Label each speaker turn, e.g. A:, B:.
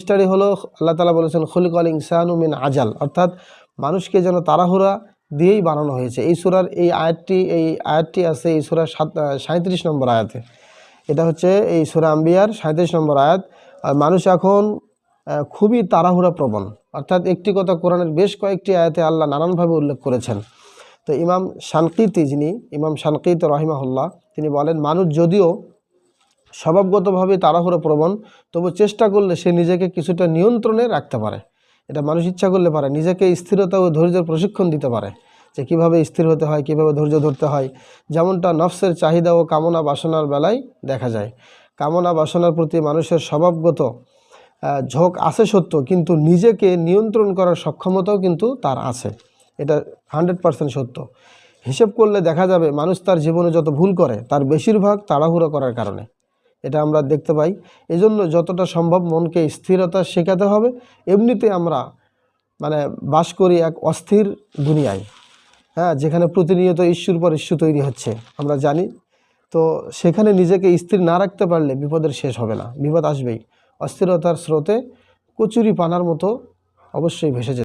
A: Study হলো আল্লাহ তালা বলেছেন খলিক আল ইনসানু মিন আজাল। অর্থাৎ মানুষকে যেন তাড়াহুড়া দিয়েই বানানো হয়েছে। এই সুরার এই আয়াতটি এই আয়াতটি আছে এই সুরার সাত সাঁত্রিশ নম্বর আয়াতে। এটা হচ্ছে এই সুরা আম্বিয়ার সাঁত্রিশ নম্বর আয়াত। মানুষ এখন খুবই তাড়াহুড়া প্রবণ। অর্থাৎ একটি কথা কোরআনের বেশ কয়েকটি আয়াতে আল্লাহ নানানভাবে উল্লেখ করেছেন। তো ইমাম শানকিতি যিনি, ইমাম শানকিত রহিমাহুল্লাহ, তিনি বলেন, মানুষ যদিও স্বভাবগতভাবে তাড়াহুড়ো প্রবণ, তবু চেষ্টা করলে সে নিজেকে কিছুটা নিয়ন্ত্রণে রাখতে পারে। এটা মানুষ ইচ্ছা করলে পারে, নিজেকে স্থিরতা ও ধৈর্যের প্রশিক্ষণ দিতে পারে, যে কীভাবে স্থির হতে হয়, কীভাবে ধৈর্য ধরতে হয়। যেমনটা নফসের চাহিদা ও কামনা বাসনার বেলায় দেখা যায়। কামনা বাসনার প্রতি মানুষের স্বভাবগত ঝোঁক আছে সত্য কিন্তু নিজেকে নিয়ন্ত্রণ করার সক্ষমতাও কিন্তু তার আছে। এটা হান্ড্রেড পার্সেন্ট সত্য। হিসেব করলে দেখা যাবে, মানুষ তার জীবনে যত ভুল করে, তার বেশিরভাগ তাড়াহুড়ো করার কারণে। এটা আমরা দেখতে পাই। এজন্য যতটা সম্ভব মনকে স্থিরতা শেখাতে হবে। এমনিতে আমরা মানে বাস করি এক অস্থির দুনিয়ায়। হ্যাঁ যেখানে প্রতিনিয়ত ইস্যুর পর ইস্যু তৈরি হচ্ছে, আমরা জানি। তো সেখানে নিজেকে স্থির না রাখতে পারলে বিপদের শেষ হবে না, বিপদ আসবেই। অস্থিরতার স্রোতে কচুরি পানার মতো অবশ্যই ভেসে যেতে